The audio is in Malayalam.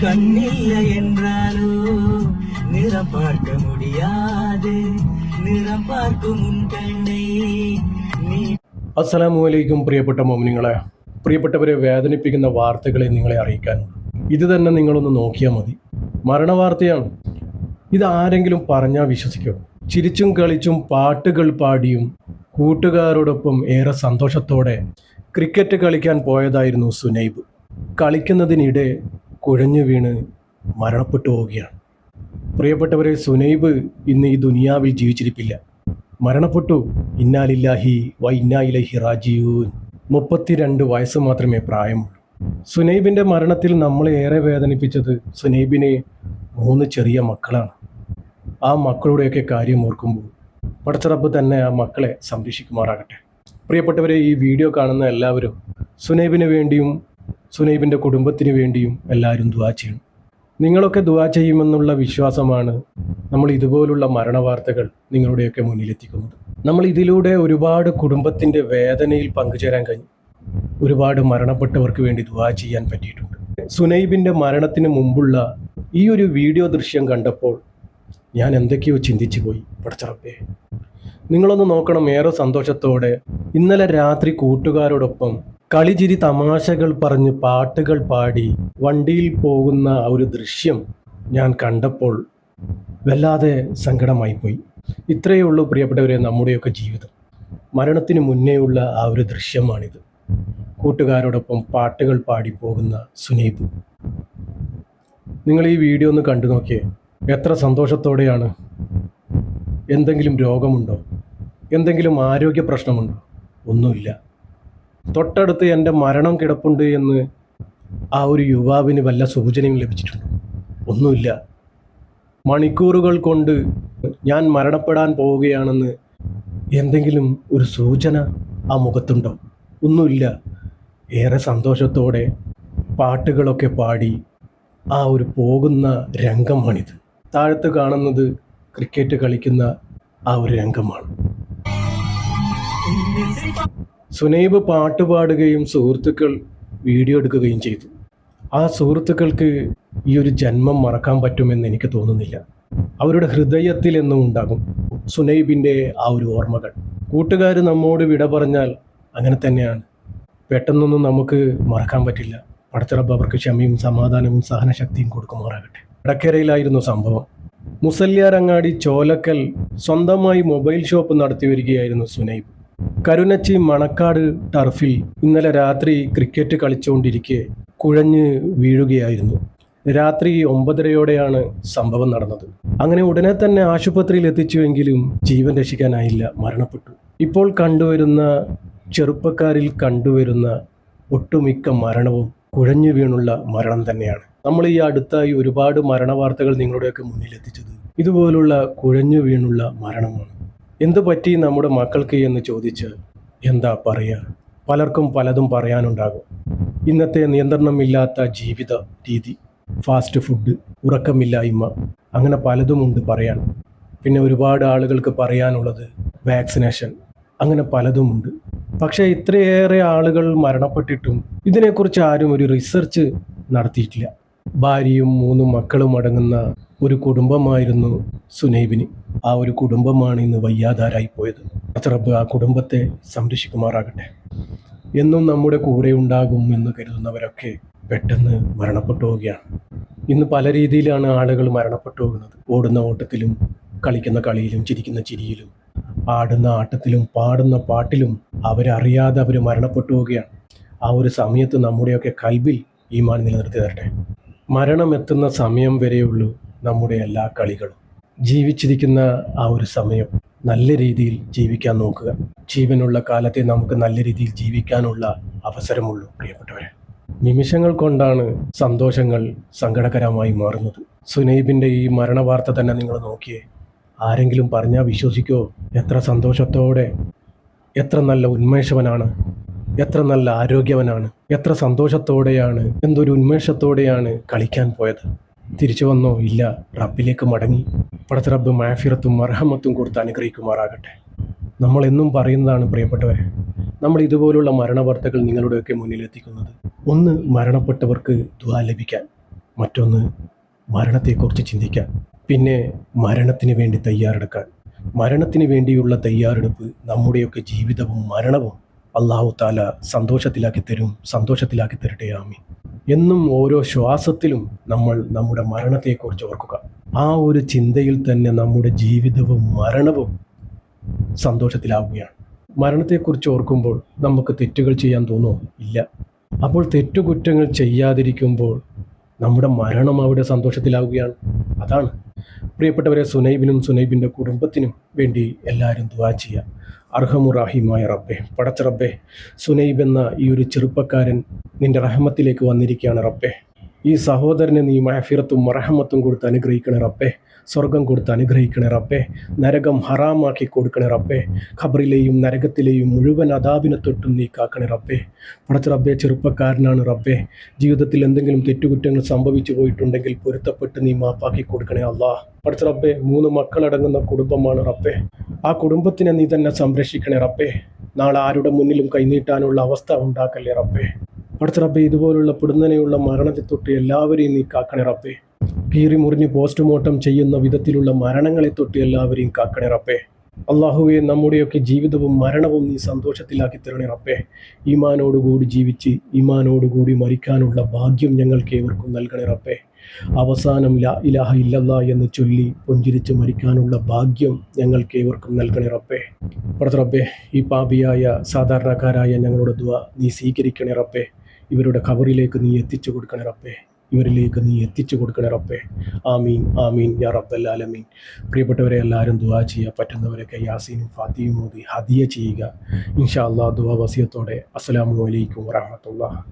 கண்ணில்ல என்றாலோ நிறம் பார்க்க முடியாது நிறம் பார்க்கும் உன் கண்ணை நீ അസ്സലാമു അലൈക്കും പ്രിയപ്പെട്ട മോമിനിങ്ങളെ പ്രിയപ്പെട്ടവരെ വേദനിപ്പിക്കുന്ന വാർത്തകളെ നിങ്ങളെ അറിയിക്കാൻ ഇത് തന്നെ നിങ്ങളൊന്ന് നോക്കിയാൽ മതി മരണവാർത്തയാണ് ഇത് ആരെങ്കിലും പറഞ്ഞാൽ വിശ്വസിക്കോ ചിരിച്ചും കളിച്ചും പാട്ടുകൾ പാടിയും കൂട്ടുകാരോടൊപ്പം ഏറെ സന്തോഷത്തോടെ ക്രിക്കറ്റ് കളിക്കാൻ പോയതായിരുന്നു സുനൈബ് കളിക്കുന്നതിനിടെ കുഴഞ്ഞു വീണ് മരണപ്പെട്ടു പോവുകയാണ്. പ്രിയപ്പെട്ടവരെ സുനൈബ് ഇന്ന് ഈ ദുനിയാവിൽ ജീവിച്ചിരിപ്പില്ല. മരണപ്പെട്ടു. ഇന്നാലില്ലാഹി വ ഇന്നായിലഹി റാജിയൂൻ മുപ്പത്തിരണ്ട് വയസ്സ് മാത്രമേ പ്രായമുള്ളൂ. സുനൈബിന്റെ മരണത്തിൽ നമ്മളെ ഏറെ വേദനിപ്പിച്ചത് സുനൈബിനെ മൂന്ന് ചെറിയ മക്കളാണ്. ആ മക്കളുടെയൊക്കെ കാര്യം ഓർക്കുമ്പോൾ പടച്ചറബ് തന്നെ ആ മക്കളെ സംരക്ഷിക്കുമാറാകട്ടെ. പ്രിയപ്പെട്ടവരെ ഈ വീഡിയോ കാണുന്ന എല്ലാവരും സുനൈബിന് വേണ്ടിയും സുനൈബിന്റെ കുടുംബത്തിന് വേണ്ടിയും എല്ലാവരും ദുവാ ചെയ്യണം. നിങ്ങളൊക്കെ ദുവാ ചെയ്യുമെന്നുള്ള വിശ്വാസമാണ് നമ്മൾ ഇതുപോലുള്ള മരണവാർത്തകൾ നിങ്ങളുടെയൊക്കെ മുന്നിലെത്തിക്കുന്നത്. നമ്മൾ ഇതിലൂടെ ഒരുപാട് കുടുംബത്തിന്റെ വേദനയിൽ പങ്കുചേരാൻ കഴിഞ്ഞു. ഒരുപാട് മരണപ്പെട്ടവർക്ക് വേണ്ടി ദുവാ ചെയ്യാൻ പറ്റിയിട്ടുണ്ട്. സുനൈബിന്റെ മരണത്തിന് മുമ്പുള്ള ഈ ഒരു വീഡിയോ ദൃശ്യം കണ്ടപ്പോൾ ഞാൻ എന്തൊക്കെയോ ചിന്തിച്ചു പോയി. പടച്ചറപ്പേ നിങ്ങളൊന്ന് നോക്കണം ഏറെ സന്തോഷത്തോടെ ഇന്നലെ രാത്രി കൂട്ടുകാരോടൊപ്പം കളിചിരി തമാശകൾ പറഞ്ഞ് പാട്ടുകൾ പാടി വണ്ടിയിൽ പോകുന്ന ഒരു ദൃശ്യം ഞാൻ കണ്ടപ്പോൾ വല്ലാതെ സങ്കടമായി പോയി ഇത്രയേ ഉള്ളൂ പ്രിയപ്പെട്ടവരെ നമ്മുടെയൊക്കെ ജീവിതം. മരണത്തിന് മുന്നേയുള്ള ആ ഒരു ദൃശ്യമാണിത്. കൂട്ടുകാരോടൊപ്പം പാട്ടുകൾ പാടി പോകുന്ന സുനീബ് നിങ്ങൾ ഈ വീഡിയോ ഒന്ന് കണ്ടു നോക്കിയേ. എത്ര സന്തോഷത്തോടെയാണ്. എന്തെങ്കിലും രോഗമുണ്ടോ? എന്തെങ്കിലും ആരോഗ്യ പ്രശ്നമുണ്ടോ? ഒന്നുമില്ല. തൊട്ടടുത്ത് എന്റെ മരണം കിടപ്പുണ്ട് എന്ന് ആ ഒരു യുവാവിന് വല്ല സൂചനയും ലഭിച്ചിട്ടുണ്ട്? ഒന്നുമില്ല. മണിക്കൂറുകൾ കൊണ്ട് ഞാൻ മരണപ്പെടാൻ പോവുകയാണെന്ന് എന്തെങ്കിലും ഒരു സൂചന ആ മുഖത്തുണ്ടോ? ഒന്നുമില്ല. ഏറെ സന്തോഷത്തോടെ പാട്ടുകളൊക്കെ പാടി ആ ഒരു പോകുന്ന രംഗമാണിത്. താഴത്ത് കാണുന്നത് ക്രിക്കറ്റ് കളിക്കുന്ന ആ ഒരു രംഗമാണ്. സുനൈബ് പാട്ട് പാടുകയും സുഹൃത്തുക്കൾ വീഡിയോ എടുക്കുകയും ചെയ്തു. ആ സുഹൃത്തുക്കൾക്ക് ഈ ഒരു ജന്മം മറക്കാൻ പറ്റുമെന്ന് എനിക്ക് തോന്നുന്നില്ല. അവരുടെ ഹൃദയത്തിൽ എന്നും ഉണ്ടാകും സുനൈബിന്റെ ആ ഒരു ഓർമ്മകൾ. കൂട്ടുകാർ നമ്മോട് വിട പറഞ്ഞാൽ അങ്ങനെ തന്നെയാണ്. പെട്ടെന്നൊന്നും നമുക്ക് മറക്കാൻ പറ്റില്ല. പടച്ചിറപ്പ് അവർക്ക് ക്ഷമയും സമാധാനവും സഹനശക്തിയും കൊടുക്കുമാറാകട്ടെ. ഇടക്കരയിലായിരുന്നു സംഭവം. മുസല്യാരങ്ങാടി ചോലക്കൽ സ്വന്തമായി മൊബൈൽ ഷോപ്പ് നടത്തി വരികയായിരുന്നു സുനൈബ്. കരുനച്ചി മണക്കാട് ടർഫിൽ ഇന്നലെ രാത്രി ക്രിക്കറ്റ് കളിച്ചുകൊണ്ടിരിക്കെ കുഴഞ്ഞ് വീഴുകയായിരുന്നു. രാത്രി ഒമ്പതരയോടെയാണ് സംഭവം നടന്നത്. അങ്ങനെ ഉടനെ തന്നെ ആശുപത്രിയിൽ എത്തിച്ചുവെങ്കിലും ജീവൻ രക്ഷിക്കാനായില്ല മരണപ്പെട്ടു. ഇപ്പോൾ കണ്ടുവരുന്ന ചെറുപ്പക്കാരിൽ കണ്ടുവരുന്ന ഒട്ടുമിക്ക മരണവും കുഴഞ്ഞു വീണുള്ള മരണം തന്നെയാണ്. നമ്മൾ ഈ അടുത്തായി ഒരുപാട് മരണവാർത്തകൾ നിങ്ങളുടെയൊക്കെ മുന്നിലെത്തിച്ചത് ഇതുപോലുള്ള കുഴഞ്ഞു വീണുള്ള മരണമാണ്. എന്തു പറ്റി നമ്മുടെ മക്കൾക്ക് എന്ന് ചോദിച്ച് എന്താ പറയുക പലർക്കും പലതും പറയാനുണ്ടാകും. ഇന്നത്തെ നിയന്ത്രണമില്ലാത്ത ജീവിത രീതി ഫാസ്റ്റ് ഫുഡ് ഉറക്കമില്ലായ്മ അങ്ങനെ പലതുമുണ്ട് പറയാൻ. പിന്നെ ഒരുപാട് ആളുകൾക്ക് പറയാനുള്ളത് വാക്സിനേഷൻ അങ്ങനെ പലതുമുണ്ട് പക്ഷേ ഇത്രയേറെ ആളുകൾ മരണപ്പെട്ടിട്ടും ഇതിനെക്കുറിച്ച് ആരും ഒരു റിസർച്ച് നടത്തിയിട്ടില്ല. ഭാര്യയും മൂന്ന് മക്കളും അടങ്ങുന്ന ഒരു കുടുംബമായിരുന്നു സുനൈബിന്. ആ ഒരു കുടുംബമാണ് ഇന്ന് വയ്യാതാരായി പോയത്. റബ്ബ് ആ കുടുംബത്തെ സംരക്ഷിക്കുമാറാകട്ടെ. എന്നും നമ്മുടെ കൂടെ ഉണ്ടാകും എന്ന് കരുതുന്നവരൊക്കെ പെട്ടെന്ന് മരണപ്പെട്ടു പോവുകയാണ്. ഇന്ന് പല രീതിയിലാണ് ആളുകൾ മരണപ്പെട്ടു പോകുന്നത്. ഓടുന്ന ഓട്ടത്തിലും കളിക്കുന്ന കളിയിലും ചിരിക്കുന്ന ചിരിയിലും ആടുന്ന ആട്ടത്തിലും പാടുന്ന പാട്ടിലും അവരറിയാതെ അവർ മരണപ്പെട്ടു പോവുകയാണ്. ആ ഒരു സമയത്ത് നമ്മുടെയൊക്കെ കൽബിൽ ഈമാൻ നിലനിർത്തി തരട്ടെ. മരണം എത്തുന്ന സമയം വരെയുള്ളൂ നമ്മുടെ എല്ലാ കളികളും. ജീവിച്ചിരിക്കുന്ന ആ ഒരു സമയം നല്ല രീതിയിൽ ജീവിക്കാൻ നോക്കുക. ജീവനുള്ള കാലത്തെ നമുക്ക് നല്ല രീതിയിൽ ജീവിക്കാനുള്ള അവസരമുള്ളൂ പ്രിയപ്പെട്ടവരെ. നിമിഷങ്ങൾ കൊണ്ടാണ് സന്തോഷങ്ങൾ സങ്കടകരമായി മാറുന്നത്. സുനൈബിന്റെ ഈ മരണവാർത്ത തന്നെ നിങ്ങൾ നോക്കിയേ. ആരെങ്കിലും പറഞ്ഞാൽ വിശ്വസിക്കോ? എത്ര സന്തോഷത്തോടെ എത്ര നല്ല ഉന്മേഷവനാണ് എത്ര നല്ല ആരോഗ്യവനാണ് എത്ര സന്തോഷത്തോടെയാണ് എന്തൊരു ഉന്മേഷത്തോടെയാണ് കളിക്കാൻ പോയത്. തിരിച്ചു വന്നോ? ഇല്ല റബ്ബിലേക്ക് മടങ്ങി. പടച്ച റബ്ബ് മാഫിറത്തും മർഹമത്തും കൊടുത്ത് അനുഗ്രഹിക്കുമാറാകട്ടെ. നമ്മൾ എന്നും പറയുന്നതാണ് പ്രിയപ്പെട്ടവരെ നമ്മൾ ഇതുപോലുള്ള മരണവാർത്തകൾ നിങ്ങളുടെയൊക്കെ മുന്നിലെത്തിക്കുന്നത് ഒന്ന് മരണപ്പെട്ടവർക്ക് ദ്വാ ലഭിക്കാൻ. മറ്റൊന്ന് മരണത്തെക്കുറിച്ച് ചിന്തിക്കാൻ. പിന്നെ മരണത്തിന് വേണ്ടി തയ്യാറെടുക്കാൻ. മരണത്തിന് വേണ്ടിയുള്ള തയ്യാറെടുപ്പ് നമ്മുടെയൊക്കെ ജീവിതവും മരണവും അള്ളാഹു താല സന്തോഷത്തിലാക്കി തരും സന്തോഷത്തിലാക്കി തരട്ടെ ആമി എന്നും ഓരോ ശ്വാസത്തിലും നമ്മൾ നമ്മുടെ മരണത്തെക്കുറിച്ച് ഓർക്കുക. ആ ഒരു ചിന്തയിൽ തന്നെ നമ്മുടെ ജീവിതവും മരണവും സന്തോഷത്തിലാവുകയാണ്. മരണത്തെക്കുറിച്ച് ഓർക്കുമ്പോൾ നമുക്ക് തെറ്റുകൾ ചെയ്യാൻ തോന്നുമോ ഇല്ല. അപ്പോൾ തെറ്റുകുറ്റങ്ങൾ ചെയ്യാതിരിക്കുമ്പോൾ നമ്മുടെ മരണം അവിടെ സന്തോഷത്തിലാവുകയാണ്. അതാണ്. പ്രിയപ്പെട്ടവരെ സുനൈബിനും സുനൈബിന്റെ കുടുംബത്തിനും വേണ്ടി എല്ലാവരും ദുവാ ചെയ്യുക. അർഹമുറാഹിമായ റബ്ബെ പടച്ച റബ്ബെ സുനൈബ് എന്ന ഈ ഒരു ചെറുപ്പക്കാരൻ നിന്റെ റഹമത്തിലേക്ക് വന്നിരിക്കുകയാണ് റബ്ബെ. ഈ സഹോദരനെ നീ മഹഫിറത്തും മറഹമത്തും കൊടുത്ത് അനുഗ്രഹിക്കണേ റബ്ബേ. സ്വർഗം കൊടുത്ത് അനുഗ്രഹിക്കണേ റബ്ബേ. നരകം ഹറാമാക്കി കൊടുക്കണേ റബ്ബേ. ഖബറിലെയും നരകത്തിലെയും മുഴുവൻ അതാപിനെ തൊട്ടും നീ കാക്കണേ റബ്ബെ. പടച്ച റബ്ബേ ചെറുപ്പക്കാരനാണ് റബ്ബെ. ജീവിതത്തിൽ എന്തെങ്കിലും തെറ്റുകുറ്റങ്ങൾ സംഭവിച്ചു പോയിട്ടുണ്ടെങ്കിൽ പൊരുത്തപ്പെട്ട് നീ മാപ്പാക്കി കൊടുക്കണേ അള്ളാ. പടച്ച റബ്ബേ മൂന്ന് മക്കളടങ്ങുന്ന കുടുംബമാണ് റബ്ബേ. ആ കുടുംബത്തിനെ നീ തന്നെ സംരക്ഷിക്കണേ റബ്ബേ. നാളെ ആരുടെ മുന്നിലും കൈനീട്ടാനുള്ള അവസ്ഥ ഉണ്ടാക്കല്ലേ റബ്ബെ. പടച്ച റബ്ബെ ഇതുപോലുള്ള പിടുന്നനെയുള്ള മരണത്തെ തൊട്ട് എല്ലാവരെയും നീ കാക്കണേ റബ്ബെ. കീറി മുറിഞ്ഞ് പോസ്റ്റ്മോർട്ടം ചെയ്യുന്ന വിധത്തിലുള്ള മരണങ്ങളെ തൊട്ട് എല്ലാവരെയും കാക്കണേ റബ്ബേ. അള്ളാഹുവെ നമ്മുടെയൊക്കെ ജീവിതവും മരണവും നീ സന്തോഷത്തിലാക്കി തരണേ റബ്ബേ. ഈമാനോടുകൂടി ജീവിച്ച് ഈമാനോടുകൂടി മരിക്കാനുള്ള ഭാഗ്യം ഞങ്ങൾക്ക് ഏവർക്കും നൽകണേ റബ്ബേ. അവസാനം ലാ ഇലാഹ ഇല്ലല്ല എന്ന് ചൊല്ലി പുഞ്ചിരിച്ച് മരിക്കാനുള്ള ഭാഗ്യം ഞങ്ങൾക്ക് ഏവർക്കും നൽകണേ റബ്ബേ. പടച്ച റബ്ബെ ഈ പാപിയായ സാധാരണക്കാരായ ഞങ്ങളുടെ ദുവ നീ സ്വീകരിക്കണേ റബ്ബെ. ഇവരുടെ ഖബറിലേക്ക് നീ എത്തിച്ചു കൊടുക്കണേ റബ്ബെ. ഇവരിലേക്ക് നീ എത്തിച്ചു കൊടുക്കണേ റബ്ബെ. ആമീൻ ആമീൻ യാ റബ്ബൽ ആലമീൻ. പ്രിയപ്പെട്ടവരെ എല്ലാവരും ദുവാ ചെയ്യുക പറ്റുന്നവരൊക്കെ യാസീനും ഫാത്തിയും മോദി ഹദിയ ചെയ്യുക. ഇൻഷാ അള്ളാഹ് ദുവാ വസിയത്തോടെ. അസ്സലാമു അലൈക്കും വറഹമത്തുള്ള